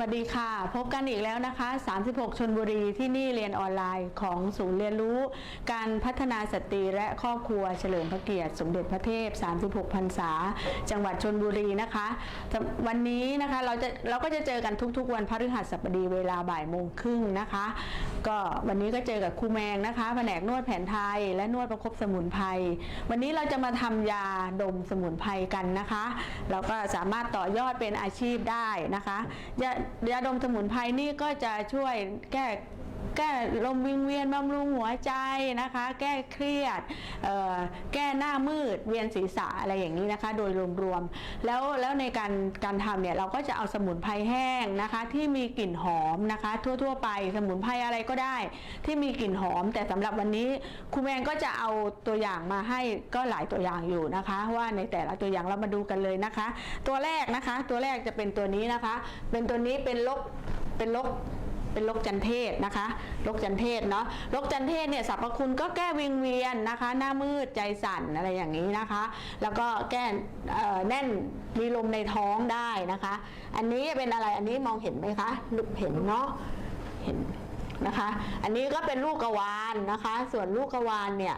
วัสดีค่ะ พบกันอีกแล้วนะคะ 36 ชนบุรีที่นี่เรียนออนไลน์ของศูนย์เรียนรู้ การพัฒนาสตรีและครอบครัวเฉลิมพระเกียรติสมเด็จพระเทพ 36 พรรษา จังหวัดชนบุรีนะคะ วันนี้นะคะเราจะเราก็จะเจอกันทุกๆ วันพฤหัสบดีเวลาบ่ายโมงครึ่งนะคะ ก็วันนี้ก็เจอกับครูแมงนะคะแผนกนวดแผนไทย และนวดประคบสมุนไพรวันนี้เราจะมาทำยาดมสมุนไพรกันนะคะ เราก็สามารถต่อยอดเป็นอาชีพได้นะคะยาดมสมุนไพรนี่ก็จะช่วยแก้ แก้ลมวิงเวียนบำรุงหัวใจนะคะ แก้เครียดแก้หน้ามืดเวียนศีรษะอะไรอย่างนี้นะคะ โดยรวมๆแล้วแล้วในการการทำเนี่ยเราก็จะเอาสมุนไพรแห้งนะคะ ที่มีกลิ่นหอมนะคะ ทั่วๆไปสมุนไพรอะไรก็ได้ ที่มีกลิ่นหอม แต่สำหรับวันนี้ครูแมงก็จะเอาตัวอย่างมาให้ก็หลายตัวอย่างอยู่นะคะ ว่าในแต่ละตัวอย่างเรามาดูกันเลยนะคะ ตัวแรกนะคะ ตัวแรกจะเป็นตัวนี้นะคะ เป็นตัวนี้เป็นลกเป็นลก เป็นลกจันเทศนะคะลกจันเทศเนาะลกจันเทศเนี่ยสรรพคุณก็แก้วิงเวียนนะคะ หน้ามืดใจสั่นอะไรอย่างนี้นะคะ แล้วก็แก้แน่นมีลมในท้องได้นะคะ อันนี้เป็นอะไรอันนี้มองเห็นไหมคะเห็นเนาะเห็นนะคะ อันนี้ก็เป็นลูกกวานนะคะ ส่วนลูกกวานเนี่ย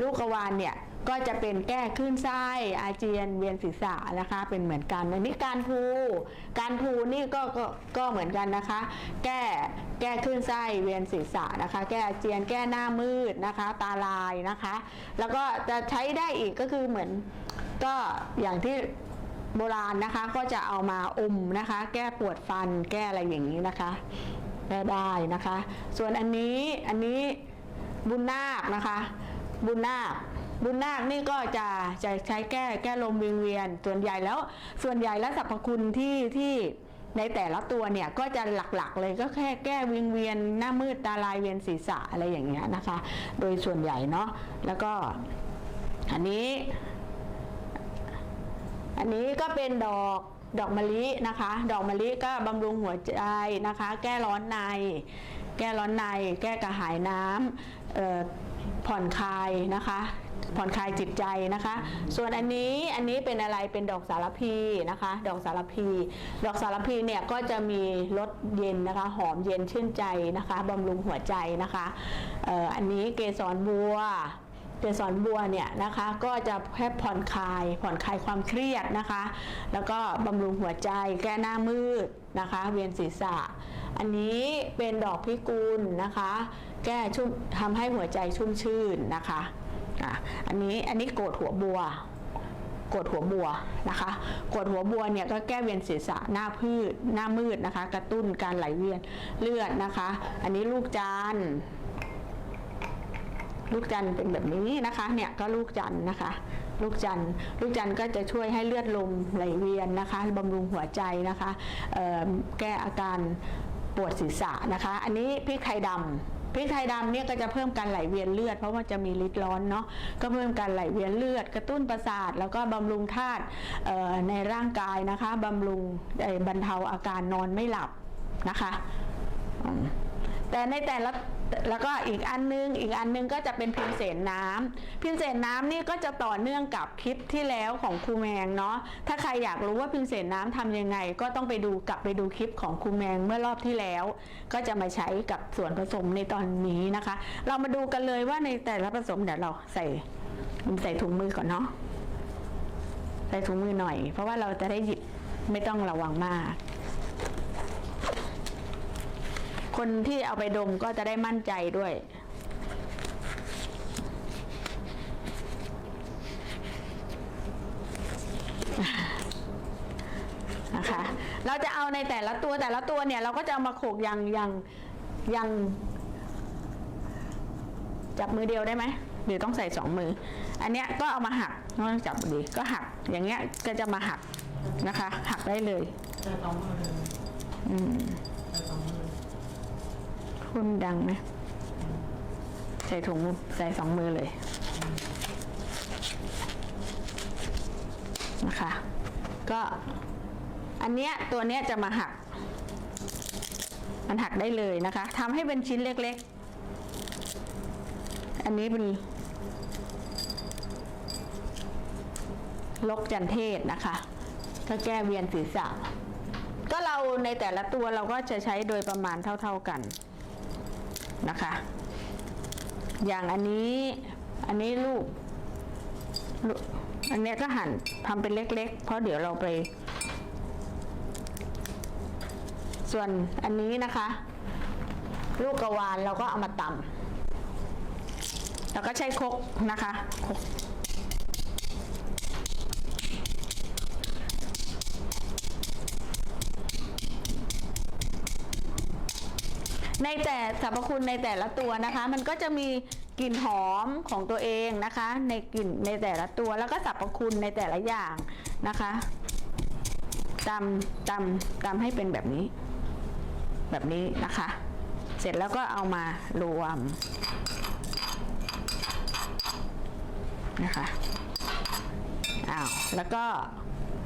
ลูกกวานเนี่ย ก็จะเป็นแก้คลื่นไส้อาเจียนเวียนศีรษะนะคะ เป็นเหมือนกันอันนี้การพูการพูนี่ก็ก็ก็เหมือนกันนะคะ แก้แก้คลื่นไส้เวียนศีรษะนะคะ แก้อาเจียนแก้หน้ามืดนะคะ ตาลายนะคะ แล้วก็จะใช้ได้อีกก็คือเหมือนก็อย่างที่โบราณนะคะก็จะเอามาอมนะคะ แก้ปวดฟันแก้อะไรอย่างนี้นะคะได้ได้นะคะ ส่วนอันนี้อันนี้บุญนาคนะคะ บุญนาค บุญนาคนี่ก็จะจะใช้แก้แก้ลมวิงเวียน ส่วนใหญ่แล้ว ส่วนใหญ่แล้วสรรพคุณที่ที่ในแต่ละตัวเนี่ยก็จะหลักๆเลยก็แค่แก้วิงเวียนหน้ามืดตาลายเวียนศีรษะอะไรอย่างเงี้ยนะคะ โดยส่วนใหญ่เนาะแล้วก็อันนี้ อันนี้ก็เป็นดอกดอกมะลินะคะ ดอกมะลิก็บำรุงหัวใจนะคะ แก้ร้อนใน แก้ร้อนใน แก้กระหายน้ำผ่อนคลายนะคะ ผ่อนคลายจิตใจนะคะ ส่วนอันนี้อันนี้เป็นอะไรเป็นดอกสารพีนะคะ ดอกสารพี ดอกสารพีเนี่ยก็จะมีรสเย็นนะคะ หอมเย็นชื่นใจนะคะบำรุงหัวใจนะคะเอ่ออันนี้เกสรบัวเกสรบัวเนี่ยนะคะก็จะแค่ผ่อนคลายผ่อนคลายความเครียดนะคะ แล้วก็บำรุงหัวใจแก้หน้ามืดนะคะ เวียนศีรษะ อันนี้เป็นดอกพิกุลนะคะ แก้ชุ่มทำให้หัวใจชุ่มชื่นนะคะ อะอันนี้อันนี้โกดหัวบัวกดหัวบัวนะคะกดหัวบัวเนี่ยก็แก้เวียนศีรษะหน้าพืชหน้ามืดนะคะ กระตุ้นการไหลเวียนเลือดนะคะ อันนี้ลูกจานลูกจันเป็นแบบนี้นะคะ เนี่ยก็ลูกจันนะคะ ลูกจันลูกจันก็จะช่วยให้เลือดลมไหลเวียนนะคะบำรุงหัวใจนะคะแก้อาการปวดศีรษะนะคะ อันนี้พริกไทยดำพริกไทยดำเนี่ยก็จะเพิ่มการไหลเวียนเลือด เพราะว่าจะมีฤทธิ์ร้อนเนาะก็เพิ่มการไหลเวียนเลือด กระตุ้นประสาท แล้วก็บำรุงธาตุในร่างกายนะคะบำรุงบรรเทาอาการนอนไม่หลับนะคะ แต่ในแต่ละ แล้วก็อีกอันนึงอีกอันนึงก็จะเป็นพิมพ์เสนน้ำพิมพ์เสนน้ำนี่ก็จะต่อเนื่องกับคลิปที่แล้วของครูแมงเนาะถ้าใครอยากรู้ว่าพิมพ์เสนน้ำทำยังไง ก็ต้องไปดูกลับไปดูคลิปของครูแมงเมื่อรอบที่แล้ว ก็จะมาใช้กับส่วนผสมในตอนนี้นะคะ เรามาดูกันเลยว่าในแต่ละผสมเดี๋ยวเราใส่ใส่ถุงมือก่อนเนาะใส่ถุงมือหน่อย เพราะว่าเราจะได้หยิบไม่ต้องระวังมาก คนที่เอาไปดมก็จะได้มั่นใจด้วย นะคะ เราจะเอาในแต่ละตัวแต่ละตัวเนี่ย เราก็จะเอามาโขกอย่างอย่างอย่างจับมือเดียวได้ไหมหรือต้องใส่สองมือ อันเนี้ยก็เอามาหักน้องจับดีก็หัก อย่างเงี้ยก็จะมาหักนะคะ หักได้เลยใส่สองมือเลยใส่สองมือ คุณดังไหมใส่ถุงใส่สองมือเลย นะคะ ก็อันเนี้ยตัวเนี้ยจะมาหัก มันหักได้เลยนะคะทำให้เป็นชิ้นเล็กๆ อันนี้เป็นลกจันเทศนะคะ ก็แก้เวียนศีรษะ ก็เราในแต่ละตัวเราก็จะใช้โดยประมาณเท่าๆกัน นะคะ อย่างอันนี้อันนี้ลูกอันเนี้ยก็หั่นทำเป็นเล็ก ๆ เพราะเดี๋ยวเราไป ส่วนอันนี้นะคะ ลูกกระวานเราก็เอามาตำแล้วก็ใช้คกนะคะคก ในแต่สรรพคุณในแต่ละตัวนะคะ มันก็จะมีกลิ่นหอมของตัวเองนะคะ ในกลิ่นในแต่ละตัวแล้วก็สรรพคุณในแต่ละอย่างนะคะตำตำตำให้เป็นแบบนี้ แบบนี้นะคะ เสร็จแล้วก็เอามารวมนะคะอ้าวแล้วก็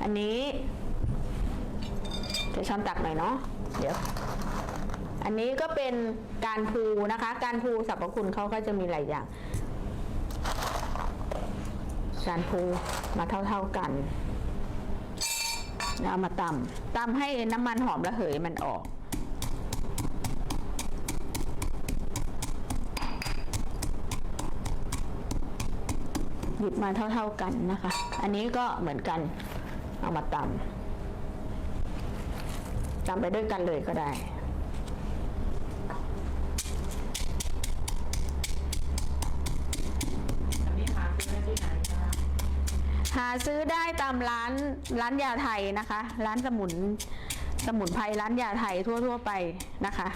อันนี้จะช้อนตักหน่อยเนาะเดี๋ยว อันนี้ก็เป็นการพูนะคะ การพูสรรพคุณเขาก็จะมีหลายอย่าง การพูมาเท่าๆกันแล้วเอามาตำตำให้น้ำมันหอมระเหยมันออก หยิบมาเท่าๆกันนะคะ อันนี้ก็เหมือนกัน เอามาตำตำไปด้วยกันเลยก็ได้ อันนี้หาซื้อได้ที่ไหนคะ หา ซื้อได้ตามร้านร้านยาไทยนะคะ ร้านสมุนสมุนไพรร้านยาไทยทั่ว ๆ ไปนะคะ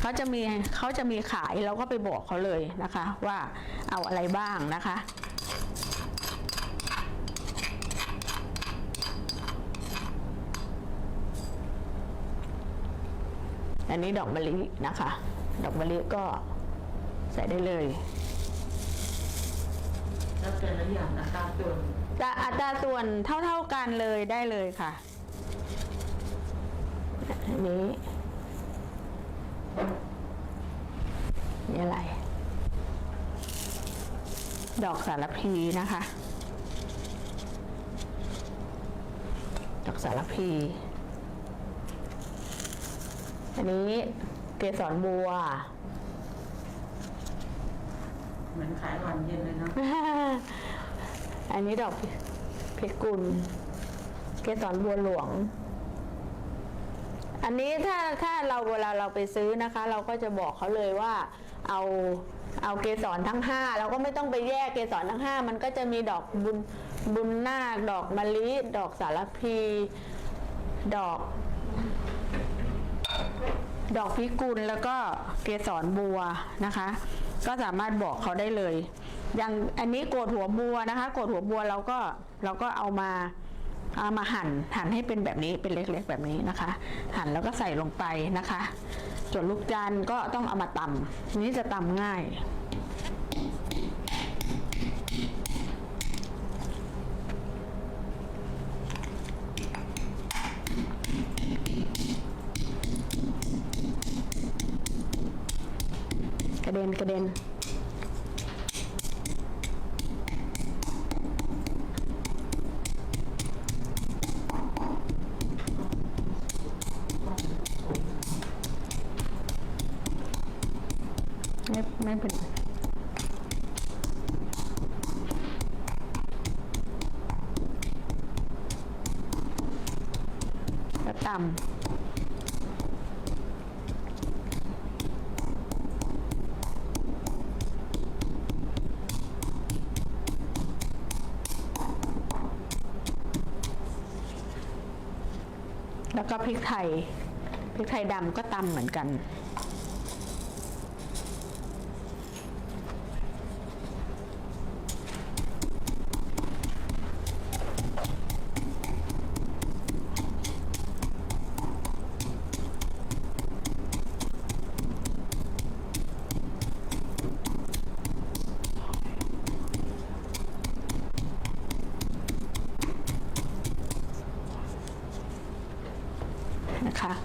เขาจะมีเขาจะมีขายเราก็ไปบอกเขาเลยนะคะ ว่าเอาอะไรบ้างนะคะอันนี้ดอกมะลินะคะ ดอกมะลิก็ใส่ได้เลย แล้วแต่ละอย่างอัตราส่วนจะอัตราส่วนเท่าๆกันเลยได้เลยค่ะอันนี้นี่อะไร ดอกสารพีนะคะ ดอกสารพี อันนี้เกสรบัว เหมือนขายหวานเย็นเลยเนาะอันนี้ดอกเพชรกุลเกสรบัวหลวง อันนี้ถ้าถ้าเราเวลาเราไปซื้อนะคะ เราก็จะบอกเขาเลยว่าเอาเอาเกสรทั้งห้าเราก็ไม่ต้องไปแยกเกสรทั้งห้ามันก็จะมีดอกบุญบุญนาคดอกมะลิดอกสารพี ดอก ดอกพิกุลแล้วก็เกสรบัวนะคะ ก็สามารถบอกเขาได้เลย อย่างอันนี้โกดหัวบัวนะคะโกดหัวบัวเราก็เราก็เอามาเอามาหั่นหั่นให้เป็นแบบนี้เป็นเล็กๆแบบนี้นะคะ หั่นแล้วก็ใส่ลงไปนะคะ ส่วนลูกจันก็ต้องเอามาตำนี้จะตำง่าย กระเด็ นกระเด็นไม่ไม่เป็นไรแล้วตำ พริกไทยพริกไทยดำก็ตำเหมือนกัน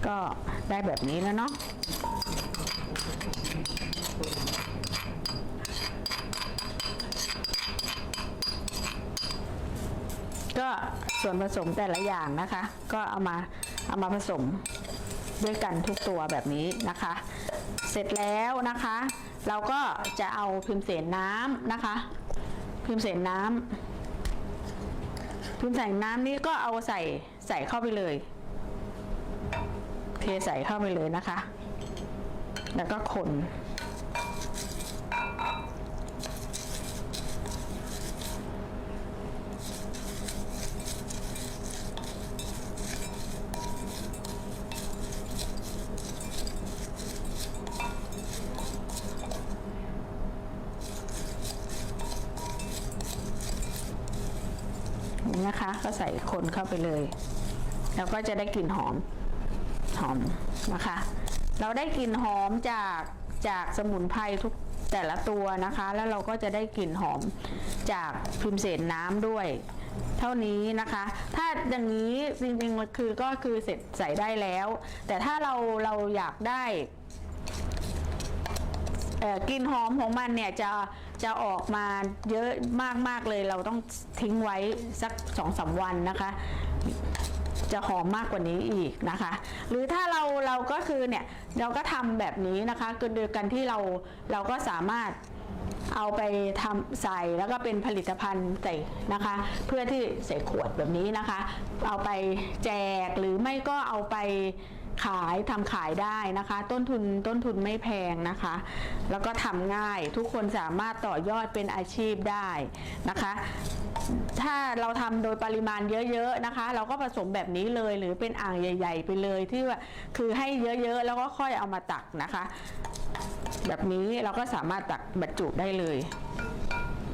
ก็ได้แบบนี้แล้วเนาะก็ส่วนผสมแต่ละอย่างนะคะ ก็เอามาเอามาผสมด้วยกันทุกตัวแบบนี้นะคะ เสร็จแล้วนะคะ เราก็จะเอาพิมพ์เสนน้ำนะคะ พิมพ์เสนน้ำพิมพ์ใส่น้ำนี้ก็เอาใส่ใส่เข้าไปเลย เทใส่เข้าไปเลยนะคะ แล้วก็คนนี่นะคะ ก็ใส่คนเข้าไปเลย แล้วก็จะได้กลิ่นหอม มนะคะ เราได้กลิ่นหอมจากจากสมุนไพรทุกแต่ละตัวนะคะ แล้วเราก็จะได้กลิ่นหอมจากพิมเสนน้ำด้วย เท่านี้นะคะ ถ้าอย่างนี้จริงๆคือก็คือเสร็จใส่ได้แล้ว แต่ถ้าเราเราอยากได้กลิ่นหอมของมันเนี่ยจะจะออกมาเยอะมากๆเลย เราต้องทิ้งไว้สักสองสาวันนะคะ จะหอมมากกว่านี้อีกนะคะ หรือถ้าเราเราก็คือเนี่ยเราก็ทำแบบนี้นะคะก็โดยการที่เราเราก็สามารถเอาไปทำใส่แล้วก็เป็นผลิตภัณฑ์ใส่นะคะ เพื่อที่ใส่ขวดแบบนี้นะคะ เอาไปแจกหรือไม่ก็เอาไป ขายทำขายได้นะคะ ต้นทุนต้นทุนไม่แพงนะคะ แล้วก็ทำง่ายทุกคนสามารถต่อยอดเป็นอาชีพได้นะคะถ้าเราทำโดยปริมาณเยอะๆนะคะ เราก็ผสมแบบนี้เลยหรือเป็นอ่างใหญ่ ๆ ไปเลยที่ว่าคือให้เยอะๆ แล้วก็ค่อยเอามาตักนะคะ แบบนี้เราก็สามารถตักบรรจุได้เลย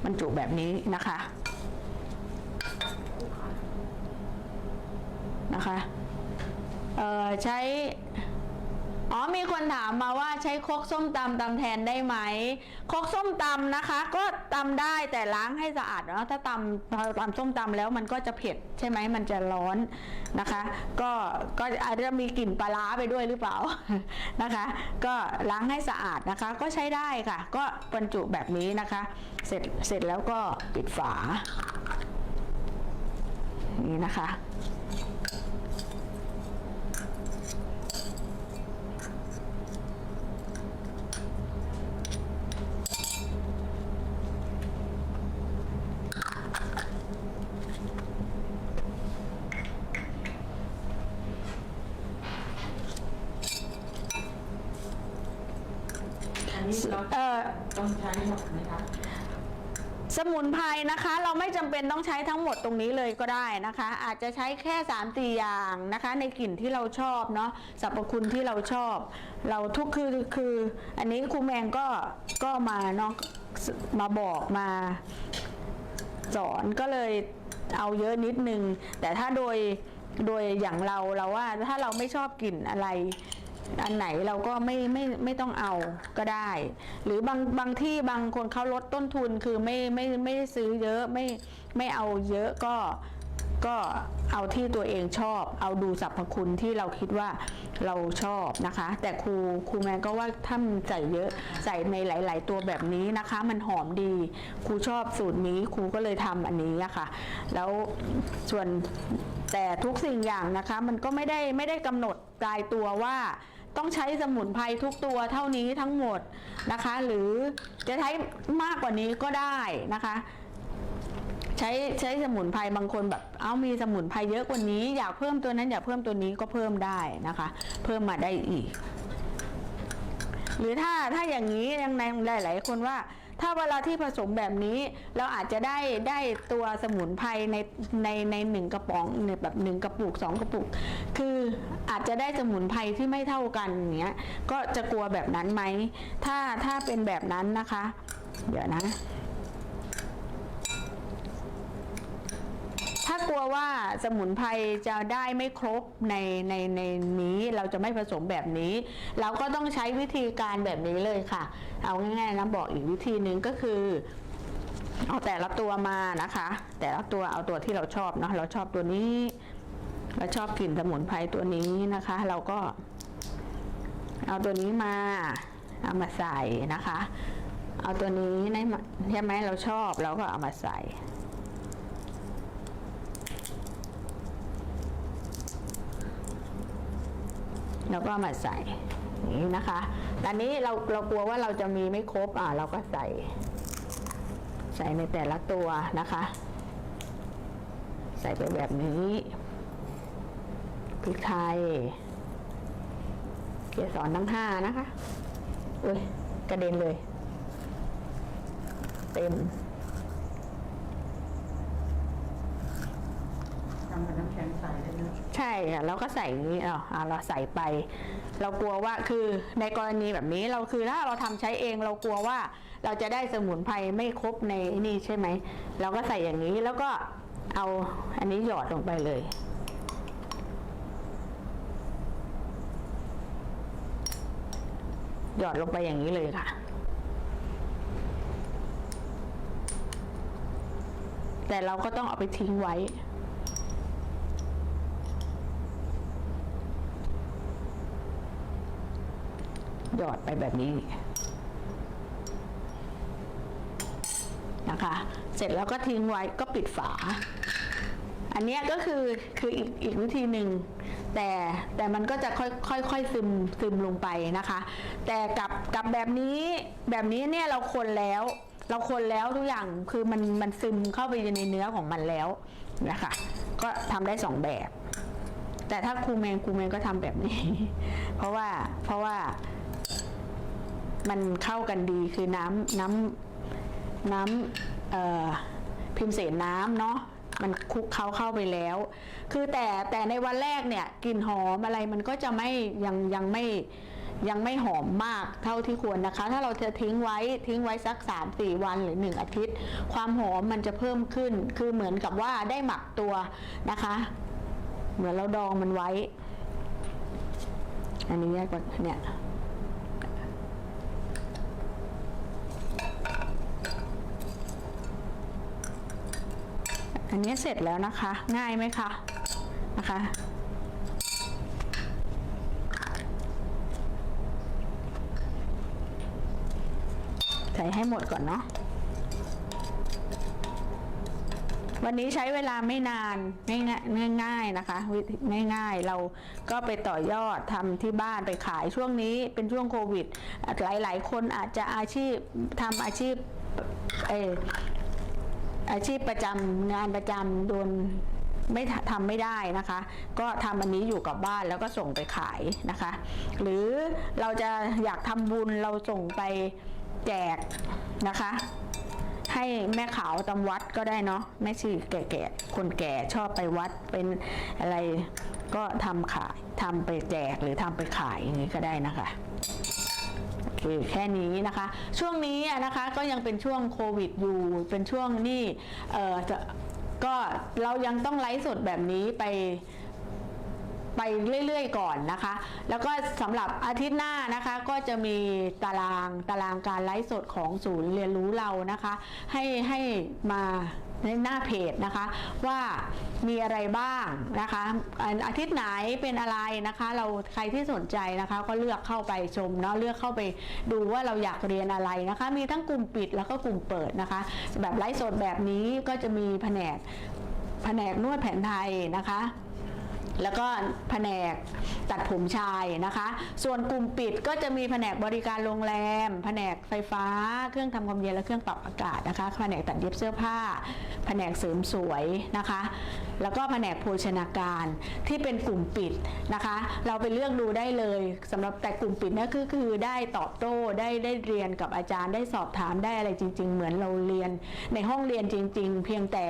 บรรจุแบบนี้นะคะนะคะ เอ่อใช้อ๋อมีคนถามมาว่าใช้คกส้มตำตำแทนได้ไหมคกส้มตำนะคะ ก็ตำได้แต่ล้างให้สะอาดเนาะถ้าตำพอตำส้มตำแล้วมันก็จะเผ็ดใช่ไหมมันจะร้อนนะคะ ก็ก็อาจจะมีกลิ่นปลาร้าไปด้วยหรือเปล่านะคะ ก็ล้างให้สะอาดนะคะ ก็ใช้ได้ค่ะ ก็บรรจุแบบนี้นะคะ เสร็จเสร็จแล้วก็ปิดฝานี่นะคะ อันนี้เรา เอ่อต้องใช้หมดไหมคะสมุนไพรนะคะเราไม่จำเป็นต้องใช้ทั้งหมดตรงนี้เลยก็ได้นะคะ อาจจะใช้แค่3ามตีอย่างนะคะ ในกลิ่นที่เราชอบเนาะสรรพคุณที่เราชอบ เราทุกคือคือ อันนี้ครูแมงก็ก็มาเนาะมาบอกมาสอนก็เลยเอาเยอะนิดนึง แต่ถ้าโดยโดยอย่างเราเราว่าถ้าเราไม่ชอบกลิ่นอะไร อันไหนเราก็ไม่ไม่ไม่ต้องเอาก็ได้ หรือบางบางที่บางคนเขาลดต้นทุนคือไม่ไม่ไม่ได้ซื้อเยอะไม่ไม่เอาเยอะก็ก็เอาที่ตัวเองชอบ เอาดูสรรพคุณที่เราคิดว่าเราชอบนะคะ แต่ครูครูแมนก็ว่าถ้ามันใส่เยอะใส่ในหลาย ๆ ตัวแบบนี้นะคะ มันหอมดีครูชอบสูตรนี้ครูก็เลยทำอันนี้อะค่ะแล้วส่วนแต่ทุกสิ่งอย่างนะคะ มันก็ไม่ได้ไม่ได้กำหนดตายตัวว่า ต้องใช้สมุนไพรทุกตัวเท่านี้ทั้งหมดนะคะ หรือจะใช้มากกว่านี้ก็ได้นะคะ ใช้ใช้สมุนไพรบางคนแบบ เอามีสมุนไพรเยอะกว่านี้ อยากเพิ่มตัวนั้นอยากเพิ่มตัวนี้ก็เพิ่มได้นะคะ เพิ่มมาได้อีก หรือถ้าถ้าอย่างนี้ยังในหลาย ๆ คนว่า ถ้าเวลาที่ผสมแบบนี้เราอาจจะได้ได้ตัวสมุนไพรในในในหนึ่งกระป๋องเนี่ยแบบหนึ่งกระปุกสองกระปุก คืออาจจะได้สมุนไพรที่ไม่เท่ากันอย่างเงี้ยก็จะกลัวแบบนั้นไหมถ้าถ้าเป็นแบบนั้นนะคะ เดี๋ยวนะ ถ้ากลัวว่าสมุนไพรจะได้ไม่ครบในในในนี้เราจะไม่ผสมแบบนี้ เราก็ต้องใช้วิธีการแบบนี้เลยค่ะ เอาง่ายๆนะบอกอีกวิธีหนึ่งก็คือเอาแต่ละตัวมานะคะ แต่ละตัวเอาตัวที่เราชอบเนาะเราชอบตัวนี้เราชอบกลิ่นสมุนไพรตัวนี้นะคะ เราก็เอาตัวนี้มาเอามาใส่นะคะ เอาตัวนี้ใช่ไหมเราชอบเราก็เอามาใส่ แล้วก็มาใส่นี้นะคะแต่นี้เราเรากลัวว่าเราจะมีไม่ครบอ่าเราก็ใส่ ใส่ในแต่ละตัวนะคะ ใส่ไปแบบนี้พริกไทยเกสรทั้งห้านะคะอุ้ยกระเด็นเลย เต็มำกับน้ำแข็งใสเลยนะใช่ค่ะแล้วก็ใส่อย่างนี้อะอะเราใส่ไป เรากลัวว่าคือในกรณีแบบนี้เราคือถ้าเราทำใช้เองเรากลัวว่าเราจะได้สมุนไพรไม่ครบในนี่ใช่ไหมเราก็ใส่อย่างนี้แล้วก็เอาอันนี้หยอดลงไปเลย หยอดลงไปอย่างนี้เลยค่ะ แต่เราก็ต้องเอาไปทิ้งไว้ หยอดไปแบบนี้นะคะ เสร็จแล้วก็ทิ้งไว้ก็ปิดฝา อันนี้ก็คือคืออีกอีกวิธีหนึ่งแต่แต่มันก็จะค่อยค่อยค่อยซึมซึมลงไปนะคะ แต่กับกับแบบนี้แบบนี้เนี่ยเราคนแล้ว เราคนแล้วทุกอย่างคือมันมันซึมเข้าไปในเนื้อของมันแล้วนะคะ ก็ทำได้สองแบบ แต่ถ้าครูแมงครูแมงก็ทำแบบนี้ เพราะว่าเพราะว่า มันเข้ากันดีคือน้ำน้ำน้ำพิมพ์เสนน้ำเนาะมันคลุกเขาเข้าไปแล้ว คือแต่แต่ในวันแรกเนี่ยกลิ่นหอมอะไรมันก็จะไม่ยังยังไม่ยังไม่หอมมากเท่าที่ควรนะคะ ถ้าเราจะทิ้งไว้ทิ้งไว้สัก 3-4 วันหรือ 1 อาทิตย์ ความหอมมันจะเพิ่มขึ้น คือเหมือนกับว่าได้หมักตัวนะคะ เหมือนเราดองมันไว้ อันนี้ก็เนี่ย อันนี้เสร็จแล้วนะคะ ง่ายไหมคะนะคะใส่ให้หมดก่อนเนาะวันนี้ใช้เวลาไม่นานง่ายๆง่ายนะคะง่ายๆเราก็ไปต่อยอดทำที่บ้านไปขายช่วงนี้เป็นช่วงโควิด หลายๆ คนอาจจะอาชีพทำอาชีพเอ อาชีพประจำงานประจำโดนไม่ททำไม่ได้นะคะ ก็ทำอันนี้อยู่กับบ้านแล้วก็ส่งไปขายนะคะ หรือเราจะอยากทำบุญเราส่งไปแจกนะคะ ให้แม่ขาวตำวัดก็ได้เนาะแม่ชีแก่ๆคนแก่ชอบไปวัดเป็นอะไรก็ทำขายทำไปแจกหรือทำไปขายอย่างนี้ก็ได้นะคะ แค่นี้นะคะ ช่วงนี้นะคะก็ยังเป็นช่วงโควิดอยู่ เป็นช่วงนี่เออจะก็เรายังต้องไลฟ์สดแบบนี้ไปไปเรื่อยๆก่อนนะคะ แล้วก็สำหรับอาทิตย์หน้านะคะ ก็จะมีตารางตารางการไลฟ์สดของศูนย์เรียนรู้เรานะคะ ให้ให้มา ในหน้าเพจนะคะว่ามีอะไรบ้างนะคะอาทิตย์ไหนเป็นอะไรนะคะ เราใครที่สนใจนะคะก็เลือกเข้าไปชมเนาะเลือกเข้าไปดูว่าเราอยากเรียนอะไรนะคะ มีทั้งกลุ่มปิดแล้วก็กลุ่มเปิดนะคะ แบบไลฟ์สดแบบนี้ก็จะมีแผนกแผนกนวดแผนไทยนะคะ แล้วก็แผนกตัดผมชายนะคะ ส่วนกลุ่มปิดก็จะมีแผนกบริการโรงแรม แผนกไฟฟ้า เครื่องทำความเย็นและเครื่องปรับอากาศนะคะ แผนกตัดเย็บเสื้อผ้า แผนกเสริมสวยนะคะ แล้วก็แผนกโภชนาการที่เป็นกลุ่มปิดนะคะ เราไปเลือกดูได้เลยสำหรับแต่กลุ่มปิดนี่ยคือคือได้ตอบโต้ได้ได้เรียนกับอาจารย์ได้สอบถามได้อะไรจริง ๆ เหมือนเราเรียนในห้องเรียนจริง ๆ เพียงแต่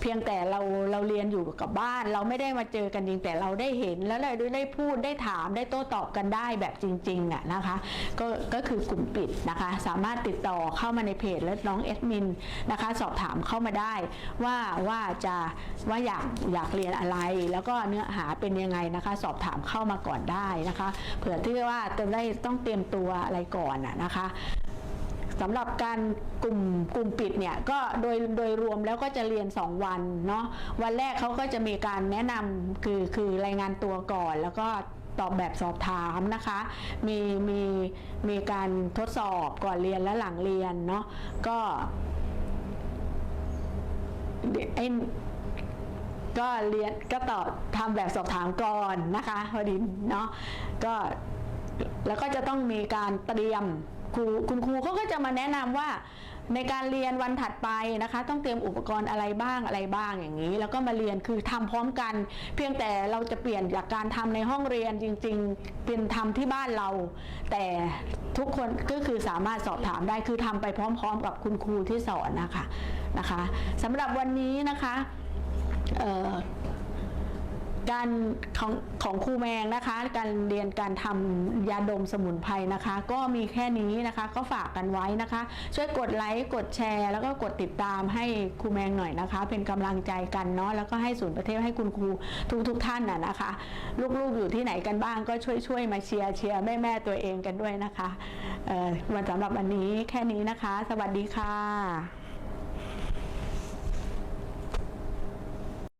เพียงแต่เราเราเรียนอยู่กับบ้าน เราไม่ได้มาเจอกันจริงแต่เราได้เห็นแล้วเราได้พูดได้ถามได้โต้ตอบกันได้แบบจริงๆอะนะคะก็ก็คือกลุ่มปิดนะคะ สามารถติดต่อเข้ามาในเพจและน้องเอดมินนะคะสอบถามเข้ามาได้ว่าว่าจะว่าอยากอยากเรียนอะไร แล้วก็เนื้อหาเป็นยังไงนะคะ สอบถามเข้ามาก่อนได้นะคะ เผื่อที่ว่าจะได้ต้องเตรียมตัวอะไรก่อนอะนะคะ สำหรับการกลุ่มกลุ่มปิดเนี่ยก็โดยโดยรวมแล้วก็จะเรียน 2 วันเนาะวันแรกเขาก็จะมีการแนะนำคือคือรายงานตัวก่อนแล้วก็ตอบแบบสอบถามนะคะ มีมีมีการทดสอบก่อนเรียนและหลังเรียนเนาะก็เดี๋ยวไอก็เรียนก็ตอบทำแบบสอบถามก่อนนะคะพอดีเนาะก็แล้วก็จะต้องมีการเตรียม ครูคุณครูเขาก็จะมาแนะนำว่าในการเรียนวันถัดไปนะคะ ต้องเตรียมอุปกรณ์อะไรบ้างอะไรบ้างอย่างนี้ แล้วก็มาเรียนคือทำพร้อมกัน เพียงแต่เราจะเปลี่ยนจากการทำในห้องเรียนจริง ๆ เป็นทำที่บ้านเรา แต่ทุกคนก็คือสามารถสอบถามได้คือทำไปพร้อม ๆ กับคุณครูที่สอนนะคะนะคะสำหรับวันนี้นะคะ การของของครูแมงนะคะ การเรียนการทำยาดมสมุนไพรนะคะ ก็มีแค่นี้นะคะก็ฝากกันไว้นะคะ ช่วยกดไลค์กดแชร์ แล้วก็กดติดตามให้ครูแมงหน่อยนะคะ เป็นกำลังใจกันเนาะแล้วก็ให้ศูนย์ประเทศให้คุณครูทุกทุกท่านน่ะนะคะ ลูกๆอยู่ที่ไหนกันบ้างก็ช่วยช่วยมาเชียร์เชียร์แม่แม่ๆตัวเองกันด้วยนะคะเอ่อวันสำหรับวันนี้แค่นี้นะคะ สวัสดีค่ะ